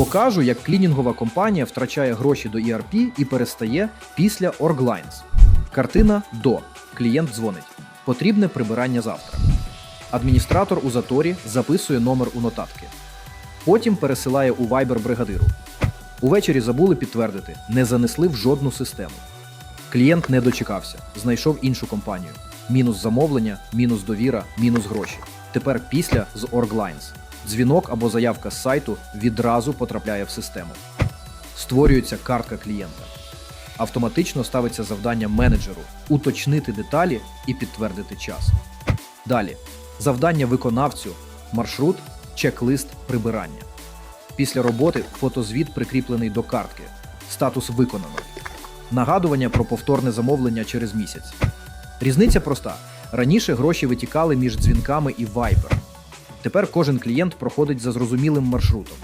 Покажу, як клінінгова компанія втрачає гроші до ERP і перестає після Orglines. Картина до. Клієнт дзвонить. Потрібне прибирання завтра. Адміністратор у заторі записує номер у нотатки. Потім пересилає у Viber бригадиру. Увечері забули підтвердити, не занесли в жодну систему. Клієнт не дочекався, знайшов іншу компанію. Мінус замовлення, мінус довіра, мінус гроші. Тепер після з Orglines. Дзвінок або заявка з сайту відразу потрапляє в систему. Створюється картка клієнта. Автоматично ставиться завдання менеджеру уточнити деталі і підтвердити час. Далі завдання виконавцю, маршрут, чек-лист прибирання. Після роботи фотозвіт прикріплений до картки. Статус виконано. Нагадування про повторне замовлення через місяць. Різниця проста: раніше гроші витікали між дзвінками і Viber. Тепер кожен клієнт проходить за зрозумілим маршрутом.